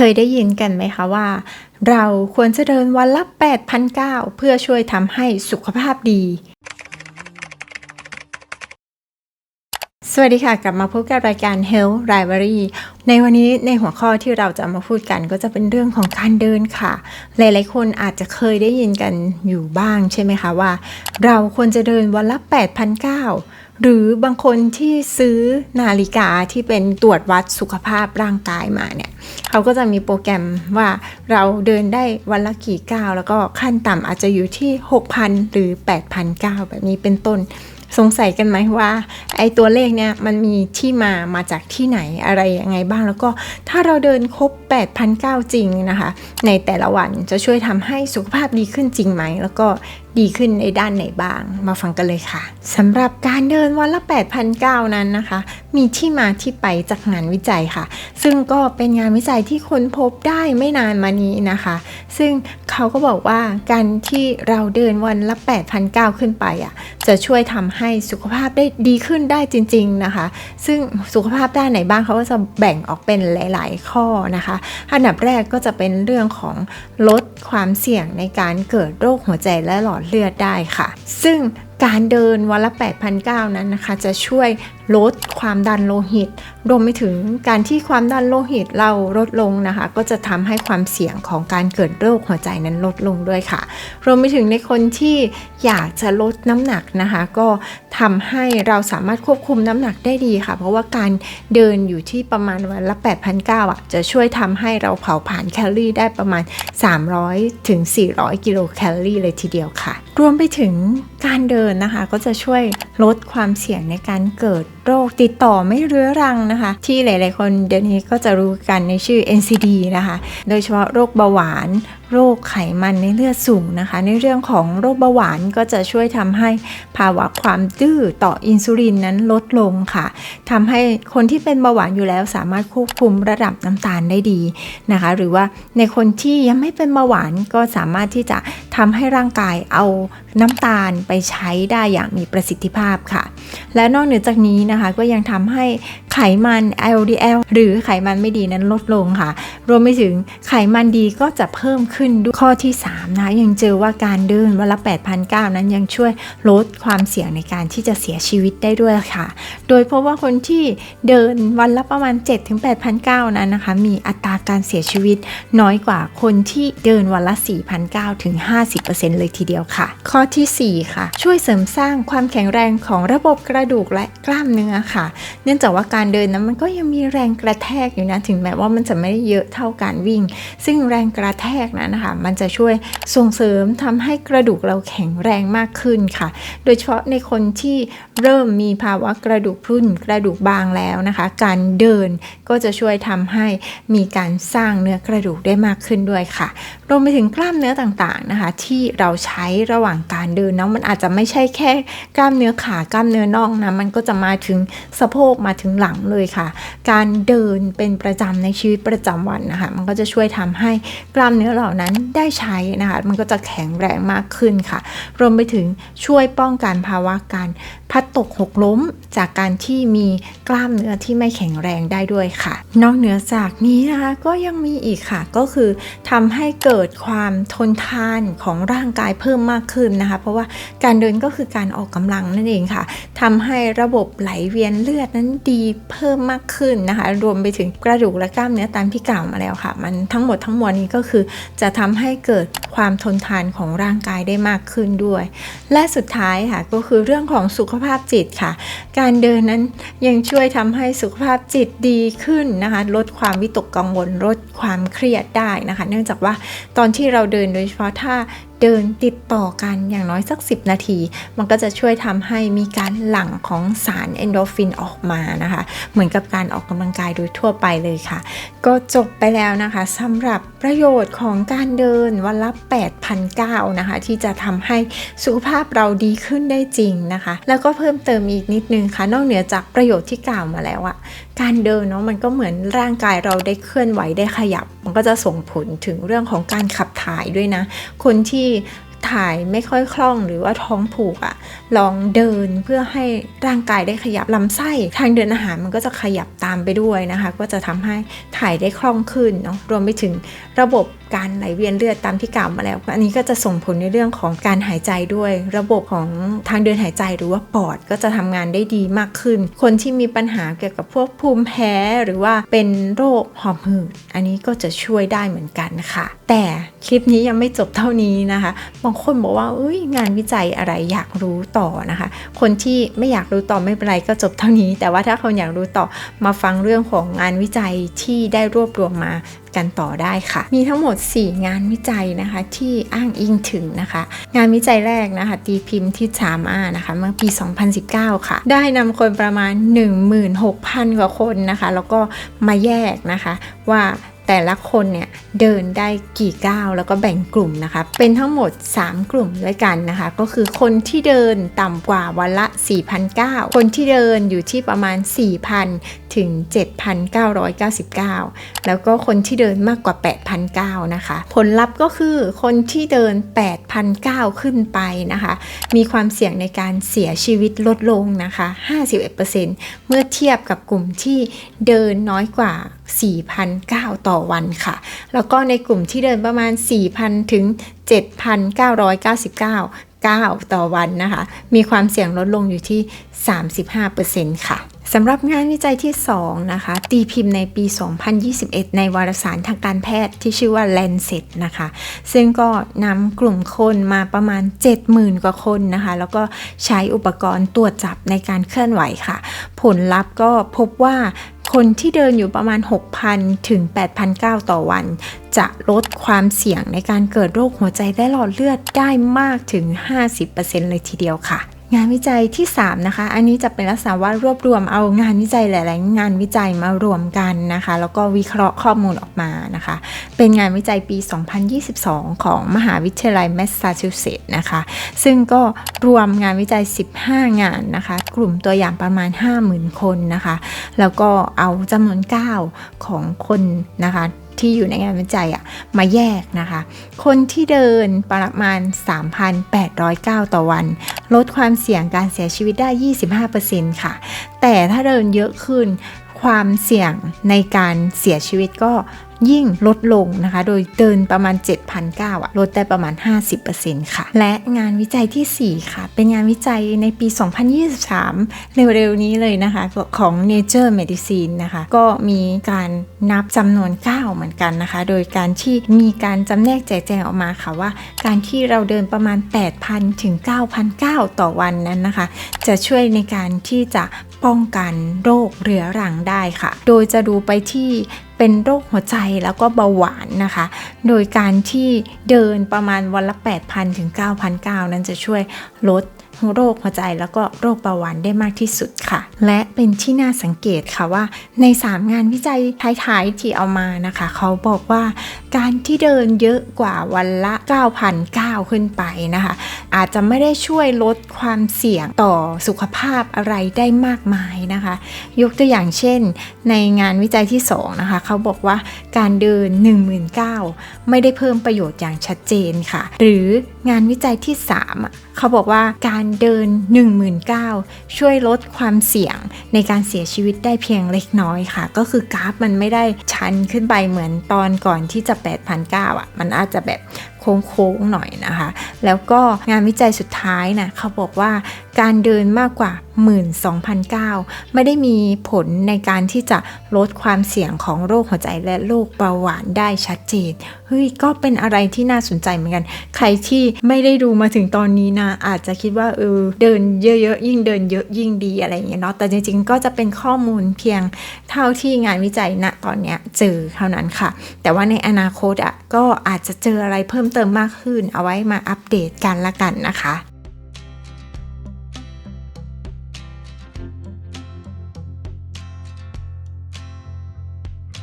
เคยได้ยินกันไหมคะว่า เราควรจะเดินวันละ8,000เพื่อช่วยทำให้สุขภาพดี สวัสดีค่ะ กลับมาพบกับรายการ Health Library ในวันนี้ในหัวข้อที่เราจะมาพูดกันก็จะเป็นเรื่องของการเดินค่ะ หลายๆคนอาจจะเคยได้ยินกันอยู่บ้างใช่ไหมคะว่า เราควรจะเดินวันละ 8,000ก้าวหรือบางคนที่ซื้อนาฬิกาที่เป็นตรวจวัดสุขภาพร่างกายมาเนี่ย เขาก็จะมีโปรแกรมว่าเราเดินได้วันละกี่ก้าวแล้วก็ขั้นต่ำอาจจะอยู่ที่ 6,000 หรือ 8,000ก้าวแบบนี้เป็นต้น สงสัยกันไหมว่าไอ้ตัวเลขเนี่ยมันมีที่มามาจากที่ไหนอะไรยังไงบ้าง แล้วก็ถ้าเราเดินครบ 8,000ก้าวจริงนะคะ ในแต่ละวันจะช่วยทำให้สุขภาพดีขึ้นจริงไหม แล้วก็ดีขึ้นในด้านไหนบ้าง มาฟังกันเลยค่ะสำหรับการเดินวันละ 8,000ก้าวนั้นนะคะ มีที่มาที่ไปจากงานวิจัยค่ะ ซึ่งก็เป็นงานวิจัยที่ค้นพบได้ไม่นานมานี้นะคะ ซึ่งเขาก็บอกว่าการที่เราเดินวันละ 8,000ก้าวขึ้นไปอะจะช่วยทำให้สุขภาพได้ดีขึ้นได้จริง ๆนะคะ ซึ่งสุขภาพด้านไหนบ้างเขาก็จะแบ่งออกเป็นหลาย ๆ ข้อนะคะ อันดับแรกก็จะเป็นเรื่องของลดความเสี่ยงในการเกิดโรคหัวใจและหลอดเลือดได้ค่ะ ซึ่ง การเดินวันละ8,009นั้นนะคะ จะช่วยลดความดันโลหิต รวมไปถึงการที่ความดันโลหิตเราลดลงนะคะ ก็จะทำให้ความเสี่ยงของการเกิดโรคหัวใจนั้นลดลงด้วยค่ะ รวมไปถึงในคนที่อยากจะลดน้ำหนักนะคะ ก็ทำให้เราสามารถควบคุมน้ำหนักได้ดีค่ะ เพราะว่าการเดินอยู่ที่ประมาณวันละ8,900อะจะช่วยทำให้เราเผาผลาญแคลอรี่ได้ประมาณ 300ถึง400 กิโลแคลอรี่เลยทีเดียวค่ะ รวมไปถึงการเดินนะคะ ก็จะช่วยลดความเสี่ยงในการเกิด โรคติดต่อไม่เรื้อรังนะคะ ที่หลาย ๆ คนเดี๋ยวนี้ก็จะรู้กันในชื่อ NCD นะคะ โดยเฉพาะโรคเบาหวาน โรคไขมันในเลือดสูงนะคะ ในเรื่องของโรคเบาหวานก็จะช่วยทำให้ภาวะความดื้อต่ออินซูลินนั้นลดลงค่ะทำให้คนที่เป็นเบาหวานอยู่แล้วสามารถควบคุมระดับน้ำตาลได้ดีนะคะ หรือว่าในคนที่ยังไม่เป็นเบาหวานก็สามารถที่จะทำให้ร่างกายเอาน้ำตาลไปใช้ได้อย่างมีประสิทธิภาพค่ะ และนอกเหนือจากนี้นะคะก็ยังทำให้ไขมัน LDL หรือไขมันไม่ดีนั้นลดลงค่ะ รวมไปถึงไขมันดีก็จะเพิ่มขึ้นด้วยข้อที่ 3 นะ ยังเจอว่าการเดินวันละ8,009นั้นยังช่วยลดความเสี่ยงในการที่จะเสียชีวิตได้ด้วยค่ะ โดยเพราะว่าคนที่เดินวันละประมาณ 7-8,009นั้นนะคะ มีอัตราการเสียชีวิตน้อยกว่าคนที่เดินวันละ4,009ถึง 50%เลยทีเดียวค่ะ ข้อที่ 4 ค่ะ ช่วยเสริมสร้างความแข็งแรงของระบบกระดูกและกล้ามเนื้อค่ะ เนื่องจากว่าการเดินนั้นมันก็ยังมีแรงกระแทกอยู่นะถึงแม้ว่ามันจะไม่ได้เยอะเท่าการวิ่ง ซึ่งแรงกระแทกนั้นนะคะ มันจะช่วยส่งเสริมทำให้กระดูกเราแข็งแรงมากขึ้นค่ะ โดยเฉพาะในคนที่เริ่มมีภาวะกระดูกพรุนกระดูกบางแล้วนะคะ การเดินก็จะช่วยทำให้มีการสร้างเนื้อกระดูกได้มากขึ้นด้วยค่ะ รวมไปถึงกล้ามเนื้อต่างๆนะคะ ที่เราใช้ระหว่างการเดินนะมันอาจจะไม่ใช่แค่กล้ามเนื้อขากล้ามเนื้อน่องนะมันก็จะมาถึงสะโพกมาถึงหลังเลยค่ะ การเดินเป็นประจำในชีวิตประจำวันนะคะ มันก็จะช่วยทำให้กล้ามเนื้อเหล่านั้นได้ใช้นะคะ มันก็จะแข็งแรงมากขึ้นค่ะ รวมไปถึงช่วยป้องกันภาวะการ พัดตกหกล้มจากการที่มีกล้ามเนื้อที่ไม่แข็งแรงได้ด้วยค่ะ นอกเหนือจากนี้นะคะก็ยังมีอีกค่ะ ก็คือทำให้เกิดความทนทานของร่างกายเพิ่มมากขึ้นนะคะ เพราะว่าการเดินก็คือการออกกำลังนั่นเองค่ะทำให้ระบบไหลเวียนเลือดนั้นดีเพิ่มมากขึ้นนะคะ รวมไปถึงกระดูกและกล้ามเนื้อตามที่กล่าวมาแล้วค่ะ มันทั้งหมดทั้งมวลนี้ก็คือ จะทำให้เกิดความทนทานของร่างกายได้มากขึ้นด้วย และสุดท้ายค่ะก็คือเรื่องของสุขภาพจิตค่ะ การเดินนั้นยังช่วยทำให้สุขภาพจิตดีขึ้นนะคะ ลดความวิตกกังวลลดความเครียดได้นะคะ เนื่องจากว่าตอนที่เราเดินโดยเฉพาะถ้า เดินติดต่อกันอย่างน้อยสัก 10 นาที มันก็จะช่วยทำให้มีการหลั่งของสารเอนโดฟินออกมานะคะ เหมือนกับการออกกำลังกายโดยทั่วไปเลยค่ะ ก็จบไปแล้วนะคะสำหรับประโยชน์ของการเดินวันละ 8,009นะคะ ที่จะทำให้สุขภาพเราดีขึ้นได้จริงนะคะ แล้วก็เพิ่มเติมอีกนิดนึงค่ะ นอกเหนือจากประโยชน์ที่กล่าวมาแล้วอะ การเดินเนาะมันก็เหมือนร่างกายเราได้เคลื่อนไหวได้ขยับ มันก็จะส่งผลถึงเรื่องของการขับถ่ายด้วยนะ คนที่ถ่ายไม่ค่อยคล่องหรือว่าท้องผูกอะลองเดินเพื่อให้ร่างกายได้ขยับลำไส้ ทางเดินอาหารมันก็จะขยับตามไปด้วยนะคะ ก็จะทำให้ถ่ายได้คล่องขึ้นเนาะรวมไปถึงระบบ การไหลเวียนเลือดตามที่กล่าวมาแล้ว อันนี้ก็จะส่งผลในเรื่องของการหายใจด้วย ระบบของทางเดินหายใจหรือว่าปอดก็จะทำงานได้ดีมากขึ้น คนที่มีปัญหาเกี่ยวกับพวกภูมิแพ้หรือว่าเป็นโรคหอบหืดอันนี้ก็จะช่วยได้เหมือนกันค่ะ แต่คลิปนี้ยังไม่จบเท่านี้นะคะ บางคนบอกว่าเอ้ยงานวิจัยอะไรอยากรู้ต่อนะคะ คนที่ไม่อยากรู้ต่อไม่เป็นไรก็จบเท่านี้ แต่ว่าถ้าคนอยากรู้ต่อมาฟังเรื่องของงานวิจัยที่ได้รวบรวมมากันต่อได้ค่ะ มีทั้งหมด 4 งานวิจัยนะคะที่อ้างอิงถึงนะคะ งานวิจัยแรกนะคะ ตีพิมพ์ที่ชามานะคะเมื่อปี 2019 ค่ะ ได้นำคนประมาณ 16,000 กว่าคนนะคะ แล้วก็มาแยกนะคะว่า แต่ละคนเนี่ยเดินได้กี่ก้าวแล้วก็แบ่งกลุ่มนะคะ เป็นทั้งหมด 3 กลุ่มด้วยกันนะคะ ก็คือคนที่เดินต่ำกว่าวันละ 4,009 คนที่เดินอยู่ที่ประมาณ 4,000 ถึง 7,999 แล้วก็คนที่เดินมากกว่า 8,009นะคะ ผลลัพธ์ก็คือคนที่เดิน 8,009 ขึ้นไปนะคะ มีความเสี่ยงในการเสียชีวิตลดลงนะคะ 51%เมื่อเทียบกับกลุ่มที่เดินน้อยกว่า 4,009 ต่อวันค่ะ แล้วก็ในกลุ่มที่เดินประมาณ 4,000 ถึง 7,999 9 ต่อวันนะคะ มีความเสี่ยงลดลงอยู่ที่ 35%ค่ะสำหรับงานวิจัยที่ 2 นะคะ ตีพิมพ์ในปี 2021 ในวารสารทางการแพทย์ที่ชื่อว่า Lancet นะคะ ซึ่งก็นำกลุ่มคนมาประมาณ 70,000 กว่าคนนะคะ แล้วก็ใช้อุปกรณ์ตรวจจับในการเคลื่อนไหวค่ะ ผลลัพธ์ก็พบว่า คนที่เดินอยู่ประมาณ 6,000 ถึง 8,900 ต่อวัน จะลดความเสี่ยงในการเกิดโรคหัวใจและหลอดเลือดได้มากถึง 50%เลยทีเดียวค่ะ งานวิจัยที่ 3 นะคะ อันนี้จะเป็นลักษณะว่ารวบรวมเอางานวิจัยหลาย ๆ งานวิจัยมารวมกันนะคะ แล้วก็วิเคราะห์ข้อมูลออกมานะคะ เป็นงานวิจัยปี 2022 ของมหาวิทยาลัยแมสซาชูเซตส์นะคะ ซึ่งก็รวมงานวิจัย 15 งานนะคะ กลุ่มตัวอย่างประมาณ 50,000 คนนะคะ แล้วก็เอาจำนวน 9 ของคนนะคะ ที่อยู่ในงานวิจัยอะมาแยกนะคะ คนที่เดินประมาณ 3,809 ต่อวัน ลดความเสี่ยงการเสียชีวิตได้ 25%ค่ะ แต่ถ้าเดินเยอะขึ้นความเสี่ยงในการเสียชีวิตก็ ยิ่งลดลงนะคะ โดยเดินประมาณ 7,009อะลดได้ประมาณ 50%ค่ะ และงานวิจัยที่ 4 ค่ะ เป็นงานวิจัยในปี 2023 เร็วๆนี้เลยนะคะ ของ Nature Medicine นะคะ ก็มีการนับจำนวน9เหมือนกันนะคะ โดยการที่มีการจำแนกแจกแจงออกมาค่ะว่า การที่เราเดินประมาณ 8,000 ถึง 9,009ต่อวันนั้นนะคะ จะช่วยในการที่จะป้องกันโรคเรื้อรังได้ค่ะ โดยจะดูไปที่ เป็นโรคหัวใจแล้วก็เบาหวานนะคะ โดยการที่เดินประมาณวันละ 8,000 ถึง9,900นั้นจะช่วยลด โรคหัวใจแล้วก็โรคเบาหวานได้มากที่สุดค่ะ และเป็นที่น่าสังเกตค่ะว่า ใน 3 งานวิจัยท้ายๆที่เอามานะคะ เขาบอกว่าการที่เดินเยอะกว่าวันละ 9,009ขึ้นไปนะคะ อาจจะไม่ได้ช่วยลดความเสี่ยงต่อสุขภาพอะไรได้มากมายนะคะ ยกตัวอย่างเช่น ในงานวิจัยที่ 2 นะคะ เขาบอกว่าการเดิน 19,000ไม่ได้เพิ่มประโยชน์อย่างชัดเจนค่ะ หรืองานวิจัยที่ 3 เขาบอกว่าการเดิน 19,000ช่วยลดความเสี่ยงในการเสียชีวิตได้เพียงเล็กน้อยค่ะ ก็คือกราฟมันไม่ได้ชันขึ้นไปเหมือนตอนก่อนที่จะ 8,900อะ มันอาจจะแบบ โค้งๆหน่อยนะคะ แล้วก็งานวิจัยสุดท้ายนะเขาบอกว่าการเดินมากกว่า 12,009 ไม่ได้มีผลในการที่จะลดความเสี่ยงของโรคหัวใจและโรคเบาหวานได้ชัดเจนเฮ้ยก็เป็นอะไรที่น่าสนใจเหมือนกัน ใครที่ไม่ได้ดูมาถึงตอนนี้นะอาจจะคิดว่าเออเดินเยอะๆยิ่งเดินเยอะยิ่งดีอะไรอย่างเงี้ยเนาะแต่จริงๆก็จะเป็นข้อมูลเพียงเท่าที่งานวิจัยณตอนเนี้ยเจอเท่านั้นค่ะ แต่ว่าในอนาคตอะก็อาจจะเจออะไรเพิ่มเติมมากขึ้น เอาไว้มาอัปเดตกันละกันนะคะ